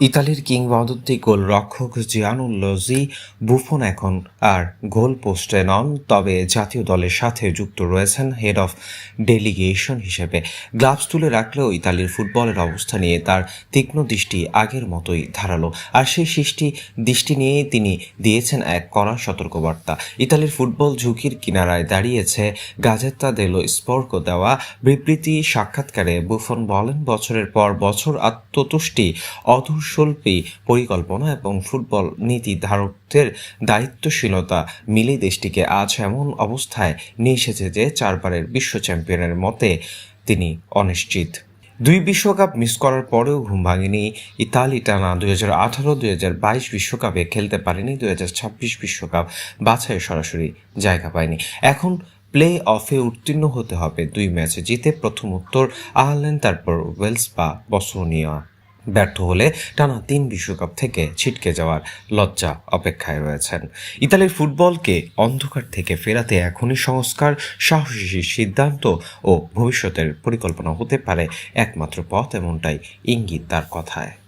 ইতালির কিংবদন্তি গোল রক্ষক জিয়ানুল্লোজি বুফন এখন আর গোল পোস্টে নন, তবে জাতীয় দলের সাথে যুক্ত রয়েছেন হেড অফ ডেলিগেশন হিসেবে। গ্লাভস তুলে রাখলেও ইতালির ফুটবলের অবস্থা নিয়ে তার তীক্ষ্ণ দৃষ্টি আগের মতোই ধারালো। আর সেই সৃষ্টি দৃষ্টি নিয়েই তিনি দিয়েছেন এক কড়া সতর্কবার্তা। ইতালির ফুটবল ঝুঁকির কিনারায় দাঁড়িয়েছে গাজেত্তা দেলো স্পর্ক দেওয়া বিবৃতি সাক্ষাৎকারে বুফন বলেন, বছরের পর বছর আত্মতুষ্টি অধুরশিল্পী পরিকল্পনা এবং ফুটবল নীতি ধারকদের দায়িত্বশীলতা মিলে দেশটিকে আজ এমন অবস্থায় নিয়ে এসেছে যে চারবারের বিশ্ব চ্যাম্পিয়নের মতে তিনি অনিশ্চিত। দুই বিশ্বকাপ মিস করার পরেও ঘুম ভাঙেনি। ইতালি টানা দুই হাজার আঠারো, দুই হাজার বাইশ বিশ্বকাপে খেলতে পারেনি, দুই হাজার ছাব্বিশ বিশ্বকাপ বাছাই সরাসরি জায়গা পায়নি। এখন প্লে অফে উত্তীর্ণ হতে হবে। দুই ম্যাচে জিতে প্রথম উত্তর আয়ারল্যান্ড, তারপর ওয়েলস বা বসরোনিয়া ব্যর্থ হলে টানা তিন বিশ্বকাপ থেকে ছিটকে যাওয়ার লজ্জা অপেক্ষায় রয়েছেন। ইতালির ফুটবলকে অন্ধকার থেকে ফেরাতে এখনই সংস্কার, সাহসী সিদ্ধান্ত ও ভবিষ্যতের পরিকল্পনা হতে পারে একমাত্র পথ, এমনটাই ইঙ্গিত তার কথায়।